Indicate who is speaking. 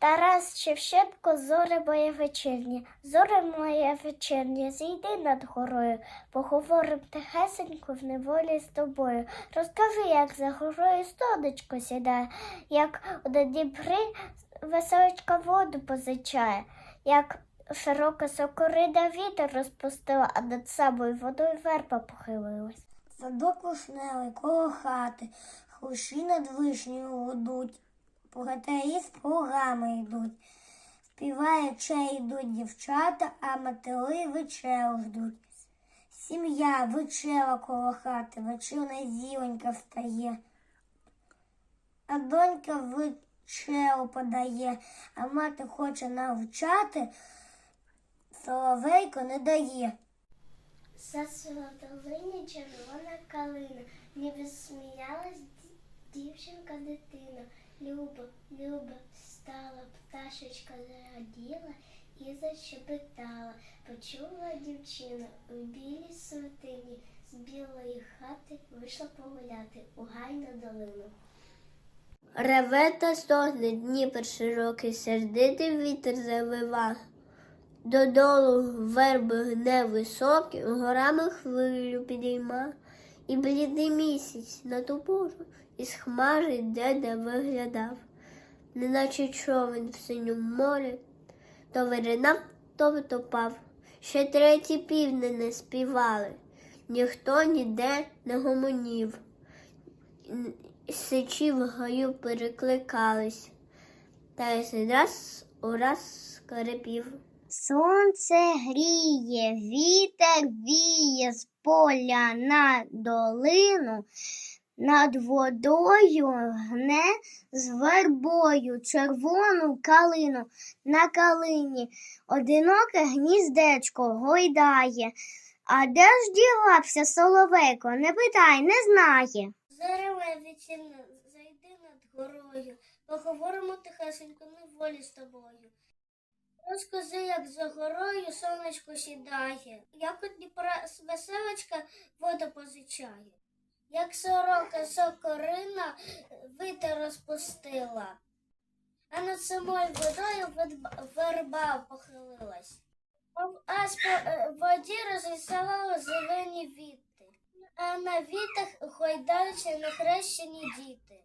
Speaker 1: Тарас Шевченко, зоре моє вечірнє, зоре моє вечірнє, зійди над горою, поговорим тихесенько в неволі з тобою. Розкажи, як за горою сонечко сідає, як у Дніпрі веселочка воду позичає, як широка сокорида вітер розпустила, а над самою водою верба похилилась.
Speaker 2: Садок вишневий коло хати, хрущі над вишнею гудуть, богатирі з плугами йдуть. Співає чай йдуть дівчата, а матери вечеру ждуть. Сім'я вечера коло хати, вечірна зіронька встає. А донька вечеру подає, а мати хоче навчати, соловейко не дає.
Speaker 1: За солодовині червона калина, ніби сміялась дівчинка дитина. Люба, люба, стала пташечка зраділа і зачепетала. Почула дівчина у білій сутині, з білої хати вийшла погуляти у гайну долину.
Speaker 3: Реве та стогне Дніпр широкий, сердитий вітер завива. Додолу верби гне високі, горами хвилю підійма, і блідий місяць на ту пору із хмари йде, де виглядав, неначе човен в синьому морі, то виринав, то витопав. Ще треті півни не співали, ніхто ніде не гомонів. Сичі в гаю перекликались, та й раз у раз скрипів.
Speaker 2: Сонце гріє, вітер віє з поля на долину, над водою гне з вербою червону калину. На калині одиноке гніздечко гойдає. А де ж дівався соловейко? Не питай, не знає.
Speaker 1: Зореве вічільне, зайди над горою, поговоримо тихесенько на волі з тобою. Розкажи, як за горою сонечко сідає, як у Дніпра веселочка вода позичає, як сорока сокорина вітер розпустила, а над самою водою верба похилилась. Аж по е, воді розвісала зелені віти а на вітах гойдаються нехрещені діти.